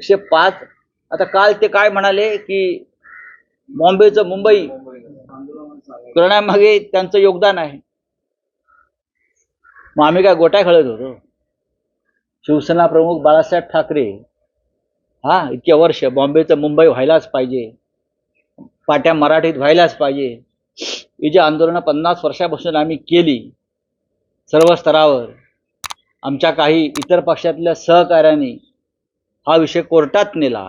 एकशे पाच. आता काल ते काय म्हणाले की बॉम्बेचं मुंबई करण्यामागे त्यांचं योगदान आहे. मग आम्ही काय गोट्या खेळत होतो? शिवसेना प्रमुख बाळासाहेब ठाकरे हा इतके वर्ष बॉम्बेचं मुंबई व्हायलाच पाहिजे. पाट्या मराठीत व्हायलाच पाहिजे. ही जी आंदोलनं पन्नास वर्षापासून आम्ही केली सर्व स्तरावर आमच्या काही इतर पक्षातल्या सहकाऱ्यांनी हा विषय कोर्टात नेला.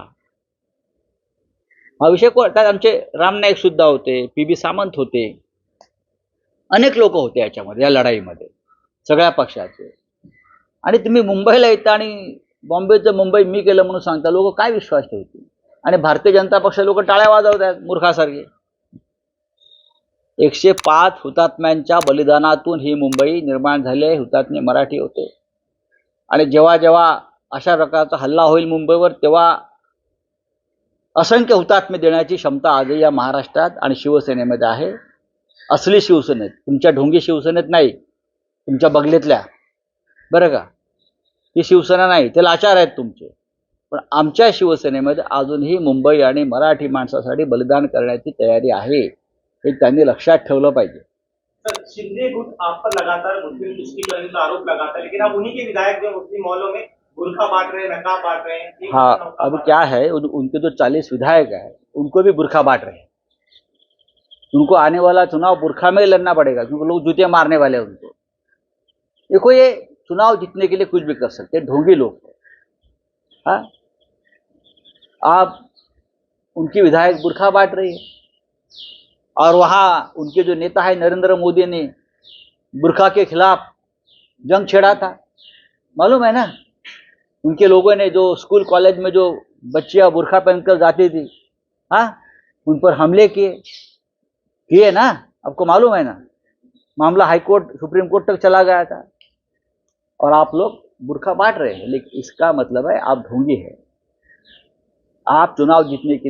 हा विषय कोर्टात आमचे राम नाईक सुद्धा होते पी बी सामंत होते. अनेक लोक होते याच्यामध्ये या लढाईमध्ये सगळ्या पक्षाचे. आणि तुम्ही मुंबईला येता आणि बॉम्बेचं मुंबई मी केलं म्हणून सांगता लोक काय विश्वास ठेवतील? आणि भारतीय जनता पक्ष लोक टाळ्या वाजवत आहेत मूर्खासारखे. एकशे पाच हुतात्म्यांच्या बलिदानातून ही मुंबई निर्माण झाली आहे हुतात्मे मराठी होते. आणि जेव्हा जेव्हा अशा प्रकारचा हल्ला होईल मुंबईवर तेव्हा असंख्य हुतात्मे देण्याची क्षमता आजही या महाराष्ट्रात आणि शिवसेनेमध्ये आहे. असली शिवसेनेत तुमच्या ढोंगी शिवसेनेत नाही तुमच्या बगलेतल्या. बरं का? ही शिवसेना नाही ते लाचार आहेत तुमचे. पण आमच्या शिवसेनेमध्ये अजूनही मुंबई आणि मराठी माणसासाठी बलिदान करण्याची तयारी आहे हे त्यांनी लक्षात ठेवलं पाहिजे. शिंदे गुट आप पर लगातार मुस्लिम तुष्टिकरण का आरोप लगाता है लेकिन अब उन्हीं के विधायक जो मुस्लिम मॉलों में बुरखा बांट रहे हैं नकाब बांट रहे हैं हाँ अब क्या है? उन, उनके जो चालीस विधायक है उनको भी बुरखा बांट रहे हैं। उनको आने वाला चुनाव बुरखा में लड़ना पड़ेगा क्योंकि लोग जूते मारने वाले हैं उनको। देखो ये चुनाव जीतने के लिए कुछ भी कर सकते हैं ढोंगी लोग हैं। हाँ? आप उनकी विधायक बुरखा बांट रही है और वहाँ उनके जो नेता है नरेंद्र मोदी ने बुरखा के खिलाफ जंग छेड़ा था। मालूम है ना? उनके लोगों ने जो स्कूल, कॉलेज में जो बच्चियाँ बुरखा पहनकर जाती थी हाँ उन पर हमले किए। किए ना? आपको मालूम है ना? मामला हाईकोर्ट सुप्रीम कोर्ट तक चला गया था। और आप लोग बुरखा बांट रहे हैं, लेकिन इसका मतलब है आप ढोंगी है। आप चुनाव जीतने के लिए